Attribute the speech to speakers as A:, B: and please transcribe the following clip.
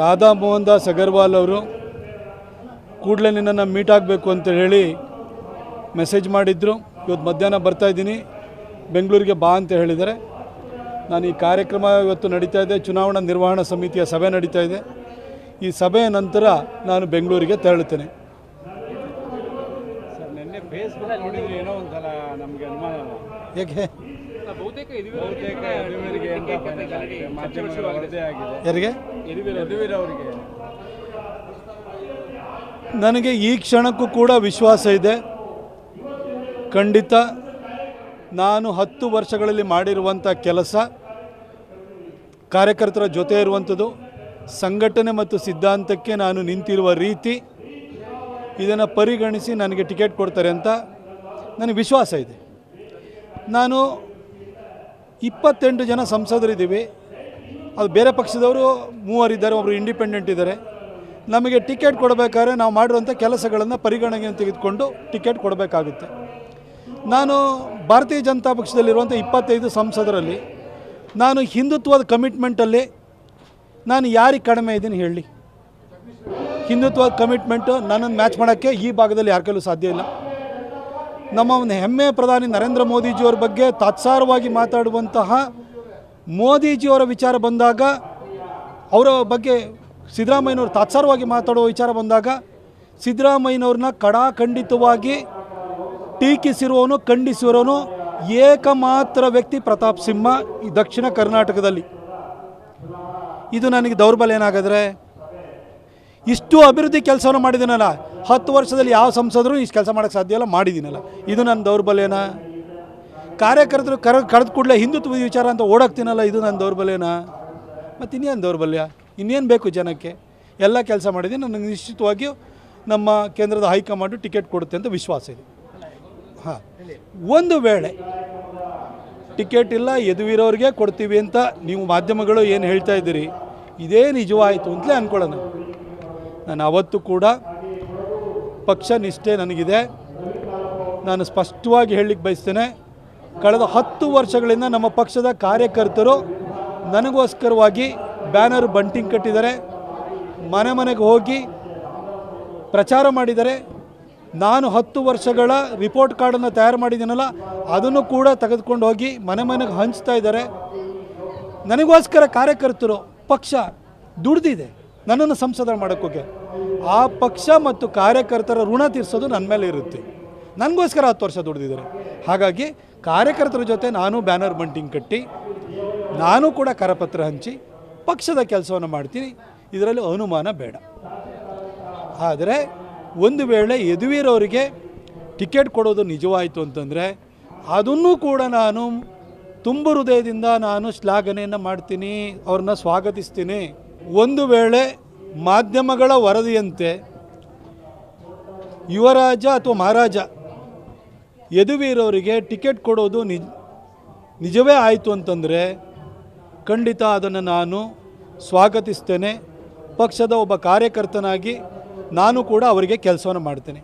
A: ರಾಧಾ ಮೋಹನ್ ದಾಸ್ ಅಗರ್ವಾಲ್ ಅವರು ಕೂಡಲೇ ನಿನ್ನನ್ನು ಮೀಟ್ ಆಗಬೇಕು ಅಂತ ಹೇಳಿ ಮೆಸೇಜ್ ಮಾಡಿದ್ರು. ಇವತ್ತು ಮಧ್ಯಾಹ್ನ ಬರ್ತಾ ಇದ್ದೀನಿ. ಬೆಂಗಳೂರಿಗೆ ಬಾ ಅಂತ ಹೇಳಿದರೆ ನಾನು ಈ ಕಾರ್ಯಕ್ರಮ ಇವತ್ತು ನಡೀತಾ ಇದೆ. ಚುನಾವಣಾ ನಿರ್ವಹಣಾ ಸಮಿತಿಯ ಸಭೆ ನಡೀತಾ ಇದೆ. ಈ ಸಭೆಯ ನಂತರ ನಾನು ಬೆಂಗಳೂರಿಗೆ ತೆರಳುತ್ತೇನೆ.
B: ಸರ್ ಬಹುತೇಕ
A: ಯಾರಿಗೆ?
B: ಅವರಿಗೆ.
A: ನನಗೆ ಈ ಕ್ಷಣಕ್ಕೂ ಕೂಡ ವಿಶ್ವಾಸ ಇದೆ. ಖಂಡಿತ ನಾನು ಹತ್ತು ವರ್ಷಗಳಲ್ಲಿ ಮಾಡಿರುವಂಥ ಕೆಲಸ ಕಾರ್ಯಕರ್ತರ ಜೊತೆ ಇರುವಂಥದ್ದು ಸಂಘಟನೆ ಮತ್ತು ಸಿದ್ಧಾಂತಕ್ಕೆ ನಾನು ನಿಂತಿರುವ ರೀತಿ ಇದನ್ನು ಪರಿಗಣಿಸಿ ನನಗೆ ಟಿಕೆಟ್ ಕೊಡ್ತಾರೆ ಅಂತ ನನಗೆ ವಿಶ್ವಾಸ ಇದೆ. ನಾನು ಇಪ್ಪತ್ತೆಂಟು ಜನ ಸಂಸದರಿದ್ದೀವಿ. ಅದು ಬೇರೆ ಪಕ್ಷದವರು ಮೂವರಿದ್ದಾರೆ ಒಬ್ಬರು ಇಂಡಿಪೆಂಡೆಂಟ್ ಇದ್ದಾರೆ. ನಮಗೆ ಟಿಕೆಟ್ ಕೊಡಬೇಕಾದ್ರೆ ನಾವು ಮಾಡಿರುವಂಥ ಕೆಲಸಗಳನ್ನು ಪರಿಗಣನೆಗೆ ತೆಗೆದುಕೊಂಡು ಟಿಕೆಟ್ ಕೊಡಬೇಕಾಗುತ್ತೆ. ನಾನು ಭಾರತೀಯ ಜನತಾ ಪಕ್ಷದಲ್ಲಿರುವಂಥ ಇಪ್ಪತ್ತೈದು ಸಂಸದರಲ್ಲಿ ನಾನು ಹಿಂದುತ್ವದ ಕಮಿಟ್ಮೆಂಟಲ್ಲಿ ನಾನು ಯಾರಿಗೆ ಕಡಿಮೆ ಇದ್ದೀನಿ ಹೇಳಿ. ಹಿಂದುತ್ವದ ಕಮಿಟ್ಮೆಂಟು ನನ್ನನ್ನು ಮ್ಯಾಚ್ ಮಾಡೋಕ್ಕೆ ಈ ಭಾಗದಲ್ಲಿ ಯಾರ ಕೈಲೂ ಸಾಧ್ಯ ಇಲ್ಲ. ನಮ್ಮ ಒಂದು ಹೆಮ್ಮೆಯ ಪ್ರಧಾನಿ ನರೇಂದ್ರ ಮೋದಿಜಿಯವರ ಬಗ್ಗೆ ತಾತ್ಸಾರವಾಗಿ ಮಾತಾಡುವಂತಹ ಮೋದಿಜಿಯವರ ವಿಚಾರ ಬಂದಾಗ, ಅವರ ಬಗ್ಗೆ ಸಿದ್ದರಾಮಯ್ಯನವರು ತಾತ್ಸಾರವಾಗಿ ಮಾತಾಡುವ ವಿಚಾರ ಬಂದಾಗ ಸಿದ್ದರಾಮಯ್ಯನವ್ರನ್ನ ಕಡಾಖಂಡಿತವಾಗಿ ಟೀಕಿಸಿರುವವನು ಖಂಡಿಸಿರೋನು ಏಕಮಾತ್ರ ವ್ಯಕ್ತಿ ಪ್ರತಾಪ್ ಸಿಂಹ ಈ ದಕ್ಷಿಣ ಕರ್ನಾಟಕದಲ್ಲಿ. ಇದು ನನಗೆ ದೌರ್ಬಲ್ಯ ಏನಾಗಿದ್ರೆ ಇಷ್ಟು ಅಭಿವೃದ್ಧಿ ಕೆಲಸವನ್ನು ಮಾಡಿದ್ದೀನಲ್ಲ, ಹತ್ತು ವರ್ಷದಲ್ಲಿ ಯಾವ ಸಂಸದರು ಇಷ್ಟು ಕೆಲಸ ಮಾಡೋಕ್ಕೆ ಸಾಧ್ಯ ಇಲ್ಲ, ಮಾಡಿದ್ದೀನಲ್ಲ. ಇದು ನನ್ನ ದೌರ್ಬಲ್ಯನಾ? ಕಾರ್ಯಕರ್ತರು ಕರ, ಕರೆದು ಕೂಡಲೇ ಹಿಂದುತ್ವದ ವಿಚಾರ ಅಂತ ಓಡಾಕ್ತೀನಲ್ಲ, ಇದು ನನ್ನ ದೌರ್ಬಲ್ಯನಾ? ಮತ್ತು ಇನ್ನೇನು ದೌರ್ಬಲ್ಯ? ಇನ್ನೇನು ಬೇಕು ಜನಕ್ಕೆ? ಎಲ್ಲ ಕೆಲಸ ಮಾಡಿದ್ದೀನಿ ನನಗೆ ನಿಶ್ಚಿತವಾಗಿಯೂ ನಮ್ಮ ಕೇಂದ್ರದ ಹೈಕಮಾಂಡು ಟಿಕೆಟ್ ಕೊಡುತ್ತೆ ಅಂತ ವಿಶ್ವಾಸ ಇದೆ. ಹಾಂ. ಒಂದು ವೇಳೆ ಟಿಕೆಟ್ ಇಲ್ಲ, ಎದುವಿರೋರಿಗೆ ಕೊಡ್ತೀವಿ ಅಂತ ನೀವು ಮಾಧ್ಯಮಗಳು ಏನು ಹೇಳ್ತಾ ಇದ್ದೀರಿ, ಇದೇ ನಿಜವಾಯಿತು ಅಂತಲೇ ಅಂದ್ಕೊಳ್ಳೋಣ ನಾನು ಅವತ್ತು ಕೂಡ ಪಕ್ಷ ನಿಷ್ಠೆ ನನಗಿದೆ. ನಾನು ಸ್ಪಷ್ಟವಾಗಿ ಹೇಳಲಿಕ್ಕೆ ಬಯಸ್ತೇನೆ, ಕಳೆದ ಹತ್ತು ವರ್ಷಗಳಿಂದ ನಮ್ಮ ಪಕ್ಷದ ಕಾರ್ಯಕರ್ತರು ನನಗೋಸ್ಕರವಾಗಿ ಬ್ಯಾನರ್ ಬಂಟಿಂಗ್ ಕಟ್ಟಿದ್ದಾರೆ. ಮನೆ ಮನೆಗೆ ಹೋಗಿ ಪ್ರಚಾರ ಮಾಡಿದ್ದಾರೆ. ನಾನು ಹತ್ತು ವರ್ಷಗಳ ರಿಪೋರ್ಟ್ ಕಾರ್ಡನ್ನು ತಯಾರು ಮಾಡಿದ್ದೀನಲ್ಲ, ಅದನ್ನು ಕೂಡ ತೆಗೆದುಕೊಂಡು ಹೋಗಿ ಮನೆ ಮನೆಗೆ ಹಂಚ್ತಾ ಇದ್ದಾರೆ. ನನಗೋಸ್ಕರ ಕಾರ್ಯಕರ್ತರು, ಪಕ್ಷ ದುಡ್ದಿದೆ. ನನ್ನನ್ನು ಸಂಸದ ಮಾಡೋಕ್ಕೋಗಿ ಆ ಪಕ್ಷ ಮತ್ತು ಕಾರ್ಯಕರ್ತರ ಋಣ ತೀರಿಸೋದು ನನ್ನ ಮೇಲೆ ಇರುತ್ತೆ. ನನಗೋಸ್ಕರ ಹತ್ತು ವರ್ಷ ದುಡಿದಿದ್ದಾರೆ. ಹಾಗಾಗಿ ಕಾರ್ಯಕರ್ತರ ಜೊತೆ ನಾನು ಬ್ಯಾನರ್ ಬಂಟಿಂಗ್ ಕಟ್ಟಿ, ನಾನು ಕೂಡ ಕರಪತ್ರ ಹಂಚಿ, ಪಕ್ಷದ ಕೆಲಸವನ್ನು ಮಾಡ್ತೀನಿ. ಇದರಲ್ಲಿ ಅನುಮಾನ ಬೇಡ. ಆದರೆ ಒಂದು ವೇಳೆ ಯದುವೀರವರಿಗೆ ಟಿಕೆಟ್ ಕೊಡೋದು ನಿಜವಾಯಿತು ಅಂತಂದರೆ, ಅದನ್ನು ಕೂಡ ನಾನು ತುಂಬ ಹೃದಯದಿಂದ ನಾನು ಶ್ಲಾಘನೆಯನ್ನು ಮಾಡ್ತೀನಿ, ಅವ್ರನ್ನ ಸ್ವಾಗತಿಸ್ತೀನಿ. ಒಂದು ವೇಳೆ ಮಾಧ್ಯಮಗಳ ವರದಿಯಂತೆ ಯುವರಾಜ ಅಥವಾ ಮಹಾರಾಜ ಯದುವೀರವರಿಗೆ ಟಿಕೆಟ್ ಕೊಡೋದು ನಿಜ ನಿಜವೇ ಆಯಿತು ಅಂತಂದರೆ ಖಂಡಿತ ಅದನ್ನು ನಾನು ಸ್ವಾಗತಿಸ್ತೇನೆ. ಪಕ್ಷದ ಒಬ್ಬ ಕಾರ್ಯಕರ್ತನಾಗಿ ನಾನು ಕೂಡ ಅವರಿಗೆ ಕೆಲಸವನ್ನು ಮಾಡ್ತೇನೆ.